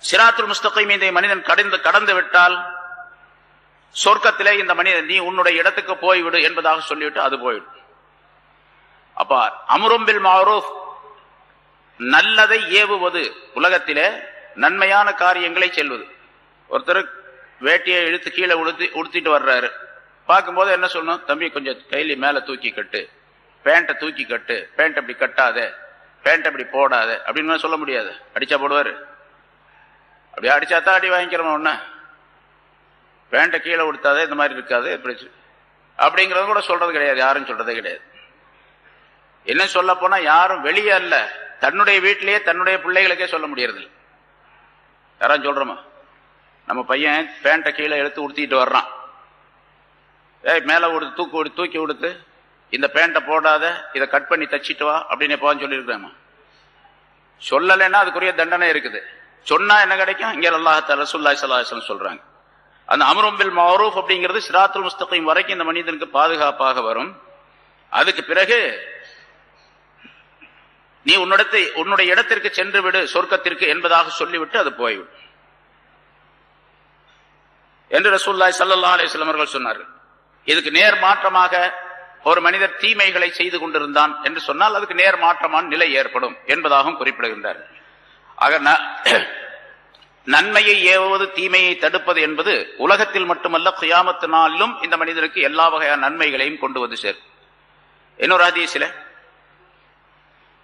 சிராத்துல் முஸ்தகைம் இந்த மனிதன் கடந்து கடந்து விட்டால் சொர்க்கத்திலே இந்த மனிதன் நீ உன்னுடைய இடத்துக்கு போய்விடு என்பதாக சொல்லிவிட்டு அது போயிடும் அப்ப அமரும்பில் மாரூஃப் நல்லதை ஏவுவது உலகத்திலே நன்மையான காரியங்களை செல்வது ஒருத்தர் வேட்டியை இழுத்து கீழே உடுத்தி உடுத்திட்டு வர்றாரு. பார்க்கும்போது என்ன சொல்லணும்? தம்பி கொஞ்சம் கைலி மேலே தூக்கி கட்டு. பேண்ட்டை தூக்கி கட்டு. பேண்ட் அப்படி கட்டாத. பேண்ட் அப்படி போடாத. அப்படின்னு சொல்ல முடியாது. அடிச்சா போடுவாரு. அப்படியே அடிச்சா தான் அடி வாங்கிக்கிறோம் ஒன்று பேண்ட்டை கீழே உடுத்தாதே இந்த மாதிரி இருக்காது இப்படி அப்படிங்கிறத கூட சொல்றது கிடையாது யாரும் சொல்றதே கிடையாது. என்ன சொல்ல போனா யாரும் வெளியே அல்ல. தன்னுடைய வீட்டிலேயே தன்னுடைய பிள்ளைகளுக்கே சொல்ல முடியறது இல்ல. யாராவது சொல்றோமா? நம்ம பையன் பேண்ட்டை கீழே எடுத்து உடுத்திட்டு வர்றான். ஏய் மேலே உடுத்து தூக்கு உடு- தூக்கி கொடுத்து இந்த பேண்ட்டை போடாத இதை கட் பண்ணி தச்சிட்டு வா அப்படின்னு எப்போன்னு சொல்லியிருக்கிறேம்மா சொல்லலைன்னா அதுக்குரிய தண்டனை இருக்குது. சொன்னா என்ன கிடைக்கும்? இங்கே அல்லாஹ் ரசூல்லாய் சல்லாஹம் சொல்றாங்க. அந்த அமரும்பில் மாரூஃப் அப்படிங்கிறது சிராத்துல் முஸ்தகையும் வரைக்கும் இந்த மனிதனுக்கு பாதுகாப்பாக வரும். அதுக்கு பிறகு நீ உன்னிடத்தை உன்னுடைய இடத்திற்கு சென்று விடு சொர்க்கத்திற்கு என்பதாக சொல்லிவிட்டு அது போய்விடும். என்று ரசூல்லாய் சல்லல்லா அலிஸ்லாம் அவர்கள் சொன்னார்கள். இதுக்கு நேர் மாற்றமாக ஒரு மனிதர் தீமைகளை செய்து கொண்டிருந்தான் என்று சொன்னால் அதுக்கு நேர் மாற்றமான நிலை ஏற்படும் என்பதாகவும் குறிப்பிடுகின்றார்கள். ஆக நன்மையை ஏவுவது தீமையை தடுப்பது என்பது உலகத்தில் மட்டுமல்ல கியாமத்து நாளிலும் இந்த மனிதனுக்கு எல்லா வகையான நன்மைகளையும் கொண்டு வந்து சேரும். இன்னொரு ஹதீஸில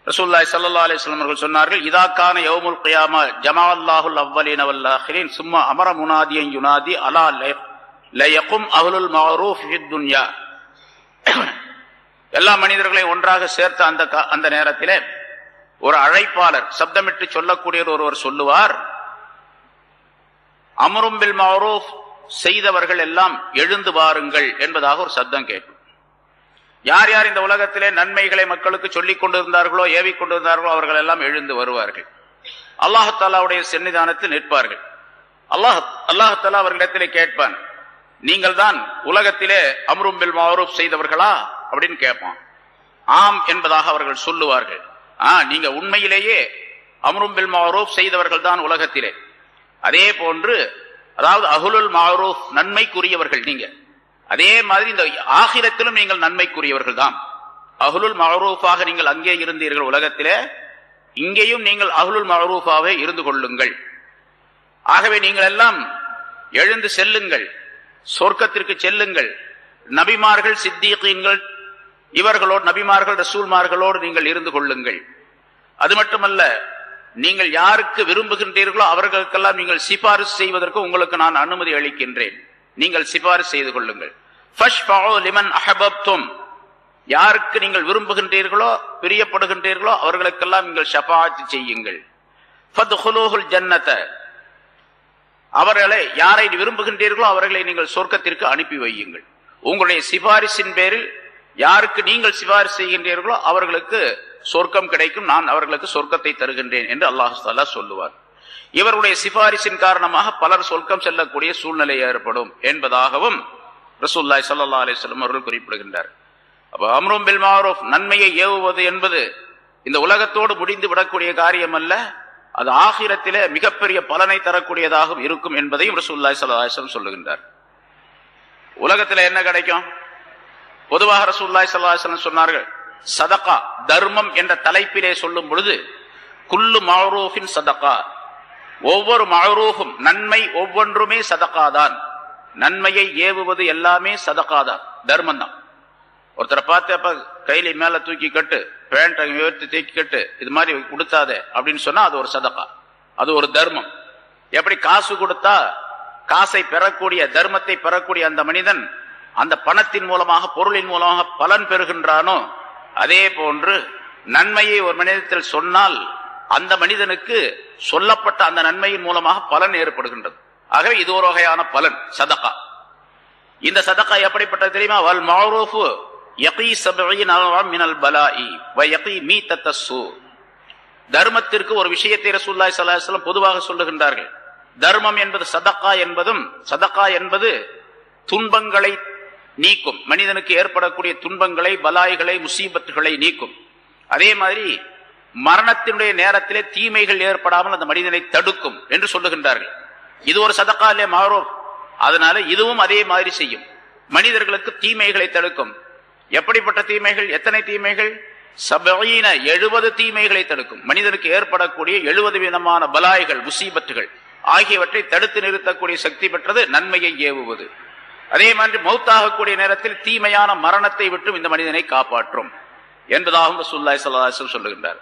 ரசூல்லாய் சல்லா அலிஸ்லாம் அவர்கள் சொன்னார்கள் இதாக்கான கான குயாமா ஜமா அல்லாஹுல் அவ்வலின் வல் சும்மா அமர முனாதியன் யுனாதி அலா லயக்கும் அஹ்லுல் மஅரூஃப் துன்யா. எல்லா மனிதர்களையும் ஒன்றாக சேர்த்த அந்த அந்த நேரத்திலே ஒரு அழைப்பாளர் சப்தமிட்டு சொல்லக்கூடியவர் ஒருவர் சொல்லுவார் அமரும் பில் செய்தவர்கள் எல்லாம் எழுந்து வாருங்கள் என்பதாக ஒரு சப்தம் கேட்கும். யார் யார் இந்த உலகத்திலே நன்மைகளை மக்களுக்கு சொல்லிக் கொண்டிருந்தார்களோ ஏவிக் கொண்டிருந்தார்களோ அவர்கள் எல்லாம் எழுந்து வருவார்கள். அல்லாஹாலாவுடைய சன்னிதானத்தில் நிற்பார்கள். அல்லாஹ் அல்லாஹாலா அவர்களிடத்திலே கேட்பான் நீங்கள் தான் உலகத்திலே அம்ரும் பில் மாரூப் செய்தவர்களா? அப்படின்னு கேட்பான். ஆம் என்பதாக அவர்கள் சொல்லுவார்கள். ஆ நீங்க உண்மையிலேயே அமரும் பில் மாரூப் செய்தவர்கள் தான் உலகத்திலே. அதே போன்று அதாவது அகுலுல் மாரூப் நன்மைக்குரியவர்கள் நீங்க. அதே மாதிரி இந்த ஆகிரத்திலும் நீங்கள் நன்மைக்குரியவர்கள் தான் அகுலுல் மஅரூஃபாக நீங்கள் அங்கே இருந்தீர்கள் உலகத்திலே. இங்கேயும் நீங்கள் அகுலுல் மஅரூஃபாவே இருந்து கொள்ளுங்கள். ஆகவே நீங்கள் எல்லாம் எழுந்து செல்லுங்கள். சொர்க்கத்திற்கு செல்லுங்கள். நபிமார்கள் சித்தீகீன்கள் இவர்களோடு நபிமார்கள் ரசூல்மார்களோடு நீங்கள் இருந்து கொள்ளுங்கள். அது மட்டுமல்ல நீங்கள் யாருக்கு விரும்புகின்றீர்களோ அவர்களுக்கெல்லாம் நீங்கள் சிபாரிசு செய்வதற்கு உங்களுக்கு நான் அனுமதி அளிக்கின்றேன். நீங்கள் சிபாரிசு செய்து கொள்ளுங்கள். லிமன் யாருக்கு நீங்கள் விரும்புகின்றீர்களோ பிரியப்படுகின்றீர்களோ அவர்களுக்கெல்லாம் நீங்கள் ஷபாத் செய்யுங்கள். ஃபத்ஹுலூஹுல் ஜன்னத. அவர்களை யாரை விரும்புகின்றீர்களோ அவர்களை நீங்கள் சொர்க்கத்திற்கு அனுப்பி வையுங்கள். உங்களுடைய சிபாரிசின் பேரில் யாருக்கு நீங்கள் சிபாரிசு செய்கின்றீர்களோ அவர்களுக்கு சொர்க்கம் கிடைக்கும் நான் அவர்களுக்கு சொர்க்கத்தை தருகின்றேன் என்று அல்லாஹாலா சொல்லுவார். இவருடைய சிபாரிசின் காரணமாக பலர் சொர்க்கம் செல்லக்கூடிய சூழ்நிலை ஏற்படும் என்பதாகவும் ரசூல்லாய் சல்லா அலிஸ்லம் அவர்கள் குறிப்பிடுகின்றார். அப்போ அம்ரும் பில் மாரூஃப் நன்மையை ஏவுவது என்பது இந்த உலகத்தோடு முடிந்து விடக்கூடிய காரியம் அல்ல அது ஆகிரத்திலே மிகப்பெரிய பலனை தரக்கூடியதாகவும் இருக்கும் என்பதையும் ரசூல்லாய் சல்லா அலிஸ்லம் சொல்லுகின்றார். உலகத்தில் என்ன கிடைக்கும்? பொதுவாக ரசூல்லாய் சல்லாஹம் சொன்னார்கள் சதகா தர்மம் என்ற தலைப்பிலே சொல்லும் பொழுது குல்லு மாரூஃபின் சதகா ஒவ்வொரு மாரூஃபும் நன்மை ஒவ்வொன்றுமே சதகாதான் நன்மையை ஏவுவது எல்லாமே சதக்காதான் தர்மம் தான். ஒருத்தரை பார்த்து அப்ப கையில மேல தூக்கி கட்டு பேண்ட் உயர்த்தி தூக்கி கட்டு இது மாதிரி கொடுத்தாதே அப்படின்னு சொன்னா அது ஒரு சதகா அது ஒரு தர்மம். எப்படி காசு கொடுத்தா காசை பெறக்கூடிய தர்மத்தை பெறக்கூடிய அந்த மனிதன் அந்த பணத்தின் மூலமாக பொருளின் மூலமாக பலன் பெறுகின்றானோ அதே போன்று நன்மையை ஒரு மனிதத்தில் சொன்னால் அந்த மனிதனுக்கு சொல்லப்பட்ட அந்த நன்மையின் மூலமாக பலன் ஏற்படுகின்றது. ஆகவே இது ஒரு வகையான பலன் சதகா. இந்த சதக்கா எப்படிப்பட்டது தெரியுமா? வல் மாரூஃபு யகீ சபஈன மினல் பலாஇ வ யகீ மீத்தத் அஸ்ஸூ தர்மத்திற்கு ஒரு விஷயத்தை ரசூல்லாய் ஸல்லல்லாஹு பொதுவாக சொல்லுகின்றார்கள். தர்மம் என்பது சதகா என்பதும் சதகா என்பது துன்பங்களை நீக்கும். மனிதனுக்கு ஏற்படக்கூடிய துன்பங்களை பலாய்களை முசீபத்துகளை நீக்கும். அதே மாதிரி மரணத்தினுடைய நேரத்திலே தீமைகள் ஏற்படாமல் அந்த மனிதனை தடுக்கும் என்று சொல்லுகின்றார்கள். இது ஒரு சதக்காலே மாறும் அதனால இதுவும் அதே மாதிரி செய்யும். மனிதர்களுக்கு தீமைகளை தடுக்கும். எப்படிப்பட்ட தீமைகள்? எத்தனை தீமைகள்? சபையின எழுபது தீமைகளை தடுக்கும். மனிதனுக்கு ஏற்படக்கூடிய எழுபது விதமான பலாய்கள் முசீபத்துகள் ஆகியவற்றை தடுத்து நிறுத்தக்கூடிய சக்தி பெற்றது நன்மையை ஏவுவது. அதே மாதிரி மௌத்தாகக்கூடிய நேரத்தில் தீமையான மரணத்தை விட்டும் இந்த மனிதனை காப்பாற்றும் என்பதாகவும் ரசூல்லாய் ஸல்லல்லாஹு சொல்லுகின்றார்.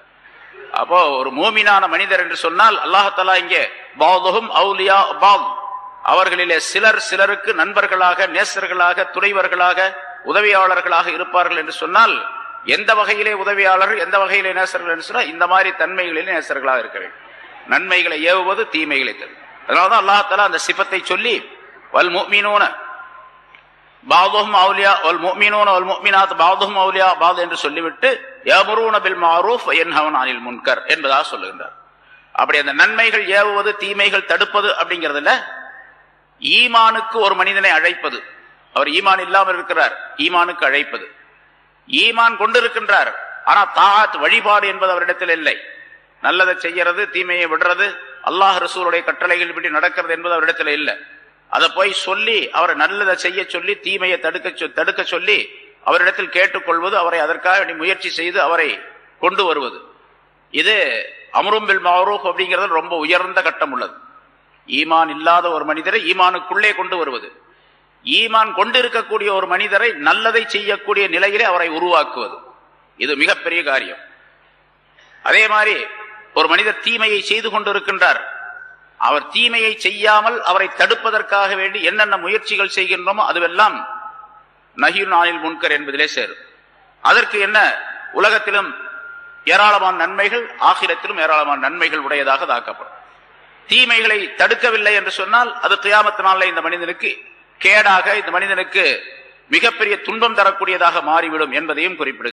அப்போ ஒரு மோமினான மனிதர் என்று சொன்னால் அல்லாஹாலா இங்கே பாதுகும் அவுலியா பால் அவர்களிலே சிலர் சிலருக்கு நண்பர்களாக நேசர்களாக துணைவர்களாக உதவியாளர்களாக இருப்பார்கள் என்று சொன்னால் எந்த வகையிலே உதவியாளர்கள் எந்த வகையிலே நேசர்கள் என்று சொன்னால் இந்த மாதிரி தன்மைகளிலே நேசர்களாக இருக்க வேண்டும். நன்மைகளை ஏவுவது தீமைகளை தரும். அதனாலதான் அல்லாஹாலா அந்த சிபத்தை சொல்லி வல் மோமினோன பாதுஹும் அவுலியா ஒல் முஃமினூன ஒல் முஃமினாத் பாதுஹும் அவுலியா பாது என்று சொல்லிவிட்டு யமுரூன பில் மாரூஃப் என்ஹவன் அனில் முன்கர் என்பதாக சொல்லுகின்றார். அப்படி அந்த நன்மைகள் ஏவுவது தீமைகள் தடுப்பது அப்படிங்கிறதுல ஈமானுக்கு ஒரு மனிதனை அழைப்பது. அவர் ஈமான் இல்லாமல் இருக்கிறார் ஈமானுக்கு அழைப்பது. ஈமான் கொண்டிருக்கின்றார் ஆனா தாத் வழிபாடு என்பது அவரிடத்தில் இல்லை. நல்லதை செய்யறது தீமையை விடுறது அல்லாஹ் ரசூலுடைய கட்டளைகள் இப்படி நடக்கிறது என்பது அவரிடத்தில் இல்லை. அதை போய் சொல்லி அவரை நல்லதை செய்ய சொல்லி தீமையை தடுக்க சொ- தடுக்க சொல்லி அவரிடத்தில் கேட்டுக்கொள்வது அவரை அதற்காக முயற்சி செய்து அவரை கொண்டு வருவது. இது அமரும்பில் பில் அப்படிங்கிறது ரொம்ப உயர்ந்த கட்டம் உள்ளது. ஈமான் இல்லாத ஒரு மனிதரை ஈமானுக்குள்ளே கொண்டு வருவது. ஈமான் கொண்டிருக்கக்கூடிய ஒரு மனிதரை நல்லதை செய்யக்கூடிய நிலையிலே அவரை உருவாக்குவது. இது மிகப்பெரிய காரியம். அதே மாதிரி ஒரு மனிதர் தீமையை செய்து கொண்டிருக்கின்றார். அவர் தீமையை செய்யாமல் அவரை தடுப்பதற்காக வேண்டி என்னென்ன முயற்சிகள் செய்கின்றோமோ அதுவெல்லாம் நஹீர் நாளில் முன்கர் என்பதிலே சேரும். அதற்கு என்ன? உலகத்திலும் ஏராளமான நன்மைகள் ஆகிரத்திலும் ஏராளமான நன்மைகள் உடையதாக தாக்கப்படும். தீமைகளை தடுக்கவில்லை என்று சொன்னால் அது கியாமத்தினால இந்த மனிதனுக்கு கேடாக இந்த மனிதனுக்கு மிகப்பெரிய துன்பம் தரக்கூடியதாக மாறிவிடும் என்பதையும் குறிப்பிடு